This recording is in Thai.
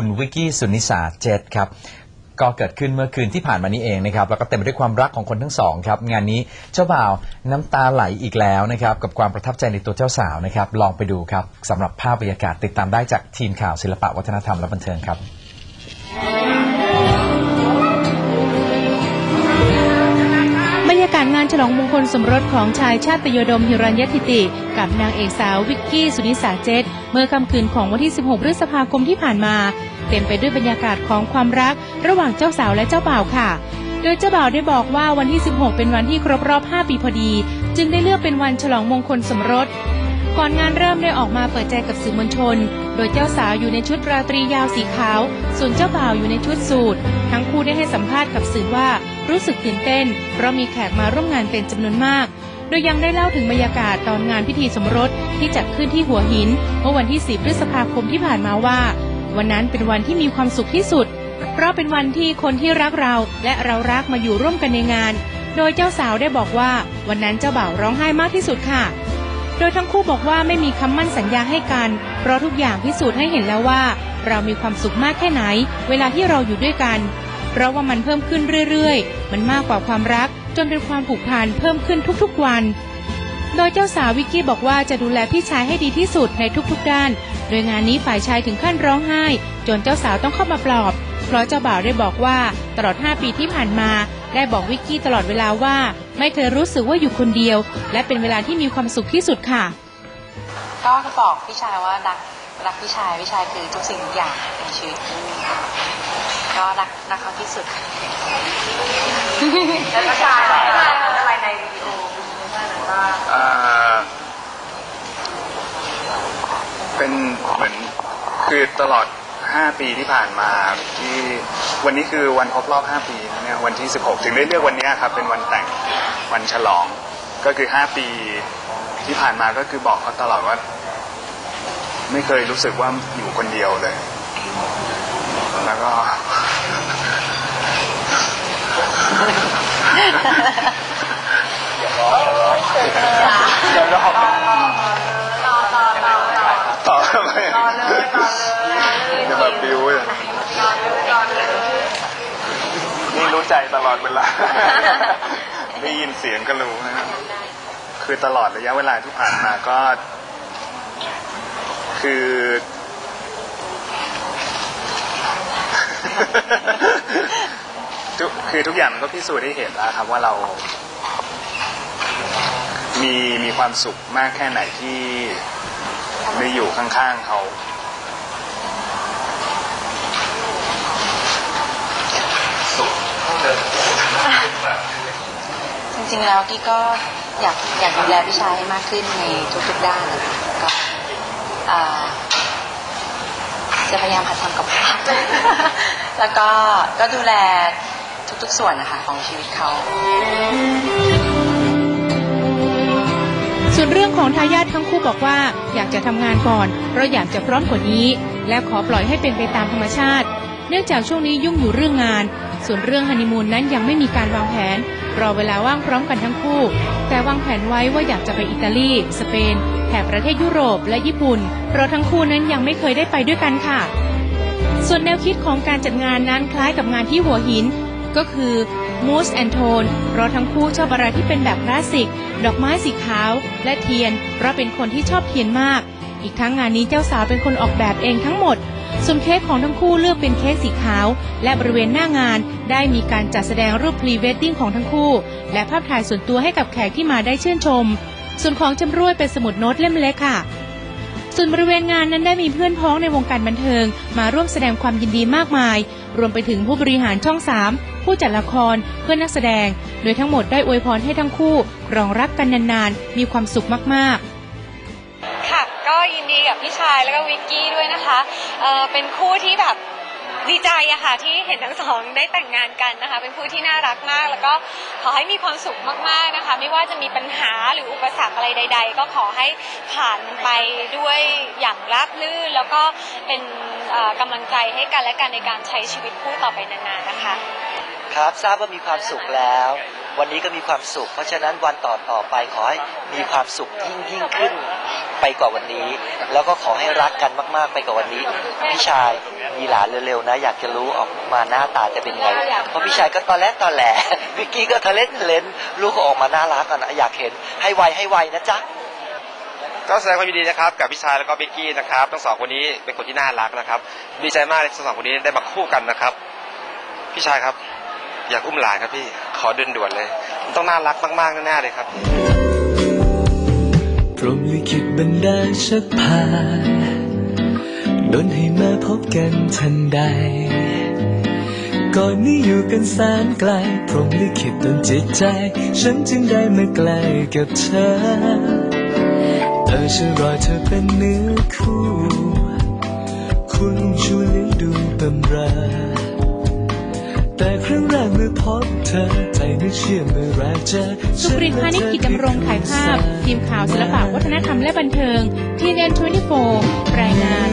คุณวิกกี้สุนิสาเจ็ดครับก็เกิดขึ้นเมื่อคืนที่ผ่านมานี้เองนะครับแล้วก็เต็มไปด้วยความรักของคนทั้งสองครับงานนี้เจ้าบ่าวน้ำตาไหลอีกแล้วนะครับกับความประทับใจในตัวเจ้าสาวนะครับลองไปดูครับสำหรับภาพบรรยากาศติดตามได้จากทีมข่าวศิลปะวัฒนธรรมและบันเทิงครับ ฉลองมงคลสมรสของชายชาติยดมหิรัญยติติ กับนางเอกสาววิกกี้สุนิสาเจตเมื่อค่ำคืนของวันที่ 16 พฤษภาคมที่ผ่านมา เต็มไปด้วยบรรยากาศของความรัก ระหว่างเจ้าสาวและเจ้าบ่าวค่ะ โดยเจ้าบ่าวได้บอกว่าวันที่ 16 เป็นวันที่ครบรอบ 5 ปีพอดี จึงได้เลือกเป็นวันฉลองมงคลสมรส ก่อนงานเริ่มได้ออกมาเปิดใจกับสื่อมวลชน โดยเจ้าสาวอยู่ในชุดราตรียาวสีขาว ส่วนเจ้าบ่าวอยู่ในชุดสูททั้งคู่ได้ให้สัมภาษณ์กับสื่อว่ารู้สึกตื่นเต้น เพราะมีแขกมาร่วมงานเป็นจำนวนมาก โดยยังได้เล่าถึงบรรยากาศตอนงานพิธีสมรสที่จัดขึ้นที่หัวหิน เมื่อวันที่ 4 พฤษภาคมที่ผ่านมาว่า วันนั้นเป็นวันที่มีความสุขที่สุด เพราะเป็นวันที่คนที่รักเราและเรารักมาอยู่ร่วมกันในงาน โดยเจ้าสาวได้บอกว่า วันนั้นเจ้าบ่าวร้องไห้มากที่สุดค่ะ โดยทั้งคู่บอกว่าไม่มีคำมั่นสัญญาให้กัน เพราะทุกอย่างพิสูจน์ให้เห็นแล้วว่า เรามีความสุขมากแค่ไหน เวลาที่เราอยู่ด้วยกัน เพราะว่ามันเพิ่มขึ้นเรื่อยๆ มันมากกว่าความรัก จนเป็นความผูกพันเพิ่มขึ้นทุกๆวัน โดยเจ้าสาววิกกี้บอกว่าจะดูแลพี่ชายให้ดีที่สุดในทุกๆด้าน โดยงานนี้ฝ่ายชายถึงขั้นร้องไห้ จนเจ้าสาวต้องเข้ามาปลอบ เพราะเจ้าบ่าวได้บอกว่าตลอด 5 ปีที่ผ่านมา ได้บอกวิกกี้ตลอดเวลาว่า ไม่เคยรู้สึกว่าอยู่คนเดียว และเป็นเวลาที่มีความสุขที่สุดค่ะ ก็บอกพี่ชายว่ารักรักพี่ชายพี่ชายคือทุกสิ่งทุกอย่างในชีวิตก็รักรักเขาที่สุดแล้วพี่ชายอะไรในวิดีโอก็อ่าเป็นเหมือนคือตลอด 5 ปีที่ผ่านมาที่วันนี้คือวันครบรอบ 5 ปีนะเนี่ยวันที่ 16 ถึงได้เลือกวันเนี้ยครับเป็นวันแต่งวันฉลองก็คือ 5 ปีที่ผ่านมาก็คือบอกเขาตลอดว่า ไม่เคยรู้สึกว่าอยู่คนเดียวเลย แล้วก็เดี๋ยวรอต่อต่อต่อต่อต่อ ทำไมต่อเลยต่อเลยจะแบบบิวเลยต่อเลยต่อเลยนี่รู้ใจตลอดเวลา ได้ยินเสียงก็รู้นะครับคือตลอดระยะเวลาที่ผ่านมาก็ คือ คือทุกอย่างมันก็พิสูจน์ให้เห็นแล้วครับว่าเรา มีมีความสุขมากแค่ไหนที่ได้อยู่ข้างๆเขาจริงๆแล้วกี้ก็อยากอยากดูแลพี่ชายให้มากขึ้นในทุกๆด้านก็จะพยายามหัดทำกับข้าวแล้วก็ก็ดูแลทุกๆส่วนนะคะของชีวิตเขา ส่วนเรื่องของทายาททั้งคู่บอกว่า อยากจะทำงานก่อน เพราะอยากจะพร้อมกว่านี้ และขอปล่อยให้เป็นไปตามธรรมชาติ เนื่องจากช่วงนี้ยุ่งอยู่เรื่องงาน ส่วนเรื่องฮันนีมูนนั้นยังไม่มีการวางแผน รอเวลาว่างพร้อมกันทั้งคู่ แต่วางแผนไว้ว่าอยากจะไปอิตาลี สเปน แถบประเทศยุโรปและญี่ปุ่น เพราะทั้งคู่นั้นยังไม่เคยได้ไปด้วยกันค่ะ ส่วนแนวคิดของการจัดงานนั้นคล้ายกับงานที่หัวหิน ก็คือ Moose and Tone เพราะทั้งคู่ชอบอะไรที่เป็นแบบคลาสสิก ดอกไม้สีขาว และเทียน เพราะเป็นคนที่ชอบเทียนมาก อีกทั้งงานนี้เจ้าสาวเป็นคนออกแบบเองทั้งหมด ส่วนเค้กของทั้งคู่เลือกเป็นเค้กสีขาว และบริเวณหน้างานได้มีการจัดแสดงรูปพรีเวดดิ้งของทั้งคู่ และภาพถ่ายส่วนตัวให้กับแขกที่มาได้ชื่นชม ส่วนของจำรวยเป็นสมุดโน้ตเล่มเล็กค่ะส่วนบริเวณงานนั้นได้มีเพื่อนพ้องในวงการบันเทิง มาร่วมแสดงความยินดีมากมาย รวมไปถึงผู้บริหารช่อง 3 ผู้จัดละครเพื่อนนักแสดง โดยทั้งหมดได้อวยพรให้ทั้งคู่รองรักกันนานๆ มีความสุขมาก ๆค่ะก็ยินดีกับพี่ชายแล้วก็วิกกี้ด้วยนะคะเเป็นคู่ที่แบบดีใจอะค่ะที่เห็นทั้งสองได้แต่งงานกันนะคะ เป็นคู่ที่น่ารักมาก แล้วก็ขอให้มีความสุขมากๆนะคะ ไม่ว่าจะมีปัญหาหรืออุปสรรคอะไรใด ๆ ก็ขอให้ผ่านไปด้วยอย่างราบรื่น แล้วก็เป็นกำลังใจให้กันและกันในการใช้ชีวิตคู่ต่อไปนานๆนะคะ ครับทราบว่ามีความสุขแล้ว วันนี้ก็มีความสุข เพราะฉะนั้นวันต่อต่อไปขอให้มีความสุขยิ่งยิ่งขึ้นไปกว่าวันนี้ แล้วก็ขอให้รักกันมาก ๆ ไปกว่าวันนี้ พี่ชายมีหลานเร็วๆนะ อยากจะรู้ออกมาหน้าตาจะเป็นไง เพราะพี่ชายก็ตอนแรกตอนแหลวิกกี้ก็ทะเล่นเล่นลูกก็ออกมาน่ารักกันนะอยากเห็นให้ไวให้ไวนะจ๊ะก็แสดงความยินดีนะครับกับพี่ชายแล้วก็เบกกี้นะครับทั้งสองคนนี้เป็นคนที่น่ารักนะครับ ดีใจมากที่ทั้งสองคนนี้ได้มาคู่กันนะครับ พี่ชายครับ อยากอุ้มหลานครับพี่ ขอด่วนๆเลย ต้องน่ารักมากๆแน่ๆเลยครับพรหมลิขิตบันดาลชักพาดนให้มาพบกันทันใด ก่อนนี้อยู่กันแสนไกล พรหมลิขิตดนจิตใจ ฉันจึงได้มาใกล้กับเธอ เธอจะรอเธอเป็นเนื้อคู่ คุณช่วยเลี้ยงดูบำรอ แต่ครั้งแรกเมื่อพบเธอใจไม่เชื่อเมื่อแรกเจอสุปริพานิกิจดำรงถ่ายภาพ ทีมข่าวศิลปะวัฒนธรรมและบันเทิง ทีเอ็น24 รายงาน